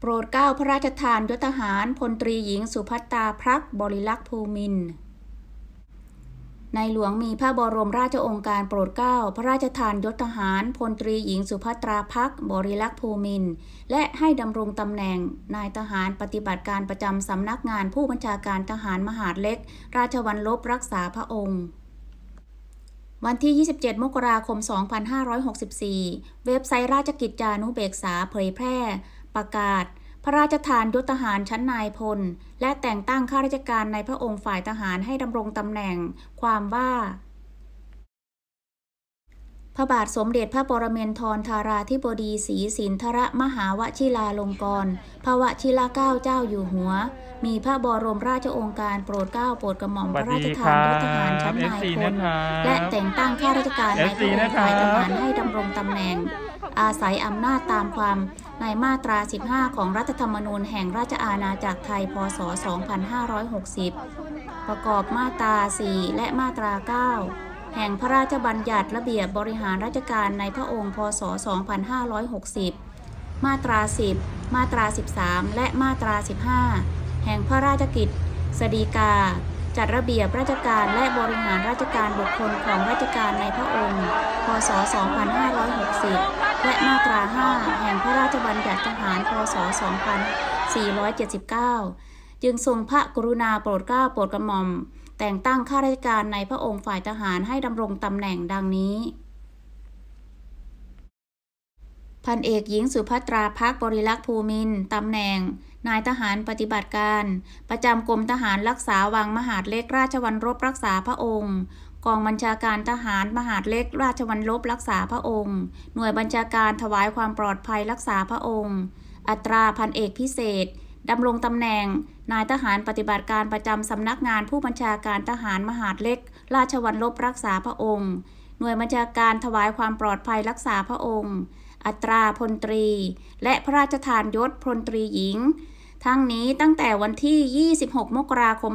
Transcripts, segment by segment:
โปรดเกล้าพระราชทานยศทหารพลตรีหญิงสุภัตตาพรักษ์บริลักษ์ภูมินในหลวงมีพระบรมราชองค์การโปรดเกล้าพระราชทานยศทหารพลตรีหญิงสุภัตราพักษ์บริลักษ์ภูมิน และให้ดำรงตำแหน่งนายทหารปฏิบัติการประจำสำนักงานผู้บัญชาการทหารมหาดเล็ก ราชวัลลบรักษาพระองค์ วันที่ 27 มกราคม 2564 เว็บไซต์ราชกิจจานุเบกษาเผยแพร่ ประกาศ พระราชทานยศทหารชั้นนายพล และแต่งตั้งข้าราชการในพระองค์ฝ่ายทหารให้ดำรงตำแหน่ง ความว่า พระบาทสมเด็จพระปรเมนทรธาราธิบดีศรีสินธรมหาวชิลาลงกรณ์พระวชิรเกล้าเจ้าอยู่หัว มีพระบรมราชองค์การโปรดเกล้าโปรดกระหม่อมพระราชทานรัยศทหารชั้นนายพลและแต่งตั้งข้าราชการในพระองค์ฝ่ายทหารให้ดำรงตำแหน่ง อาศัยอำนาจตามความในมาตรา 15 ของรัฐธรรมนูญแห่งราชอาณาจักรไทย พศ 2560 ประกอบมาตรา 4 และมาตรา 9 แห่งพระราชบัญญัติระเบียบบริหารราชการในพระองค์ พศ 2560 มาตรา 10 มาตรา 13 และมาตรา 15 แห่งพระราชกิจสฎีกา จัดระเบียบราชการและบริหารราชการบุคคลของราชการในพระองค์ พศ 2560 และมาตรา 5 แห่งพระราชบัญญัติทหาร พศ 2479 จึงทรงพระกรุณาโปรดเกล้าโปรดกระหม่อม แต่งตั้งข้าราชการในพระองค์ฝ่ายทหารให้ดำรงตำแหน่งดังนี้ พันเอกหญิงสุภัตราพักบริลักษ์ภูมินตำแหน่ง นายทหารปฏิบัติการ ประจำกรมทหารรักษาวังมหาดเล็กราชวัลรบรักษาพระองค์กองบัญชาการทหารมหาดเล็กราชวัลลบรักษาพระองค์ หน่วยบัญชาการถวายความปลอดภัยรักษาพระองค์ อัตราพันเอกพิเศษ ดำรงตำแหน่ง นายทหารปฏิบัติการประจำสำนักงานผู้บัญชาการทหารมหาดเล็ก ราชวัลลบรักษาพระองค์ หน่วยบัญชาการถวายความปลอดภัยรักษาพระองค์ อัตราพลตรี และพระราชทานยศพลตรีหญิง ทั้งนี้ตั้งแต่วันที่ 26 มกราคม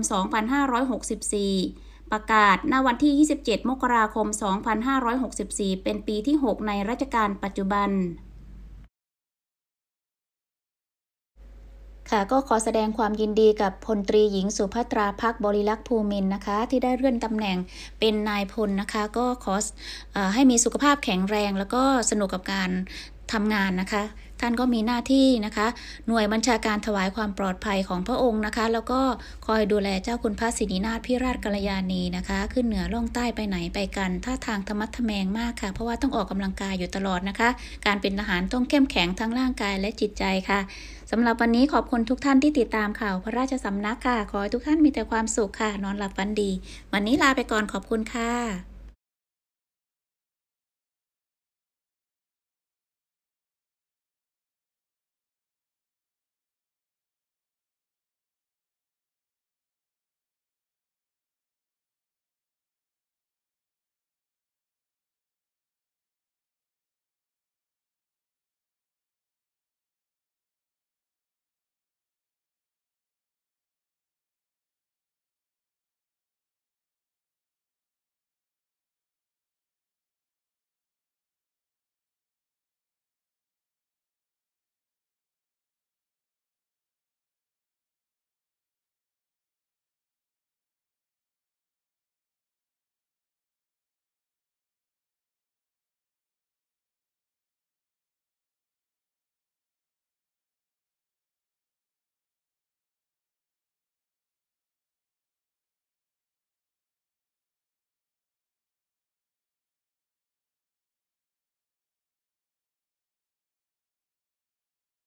2564 ประกาศณวันที่ 27 มกราคม 2564 เป็นปีที่ 6 ในราชการปัจจุบัน ค่ะก็ขอแสดงความยินดีกับพลตรีหญิงสุภัตราพักบริลักษ์ภูมินนะคะ ที่ได้เลื่อนตำแหน่งเป็นนายพลนะคะ ก็ขออให้มีสุขภาพแข็งแรง แล้วก็สนุกกับการทำงานนะคะ ท่านก็มีหน้าที่นะคะ หน่วยบัญชาการถวายความปลอดภัยของพระองค์นะคะ แล้วก็คอยดูแลเจ้าคุณพระสิรินาถพิราชกัลยาณีนะคะ ขึ้นเหนือล่องใต้ไปไหนไปกัน ท่าทางธรรมัดทะแมงมากค่ะ เพราะว่าต้องออกกำลังกายอยู่ตลอดนะคะ การเป็นทหารต้องเข้มแข็งทั้งร่างกายและจิตใจค่ะสำหรับวันนี้ขอบคุณทุกท่านที่ติดตามข่าวพระราชสำนักค่ะ ขอให้ทุกท่านมีแต่ความสุขค่ะ นอนหลับฝันดี วันนี้ลาไปก่อนขอบคุณค่ะ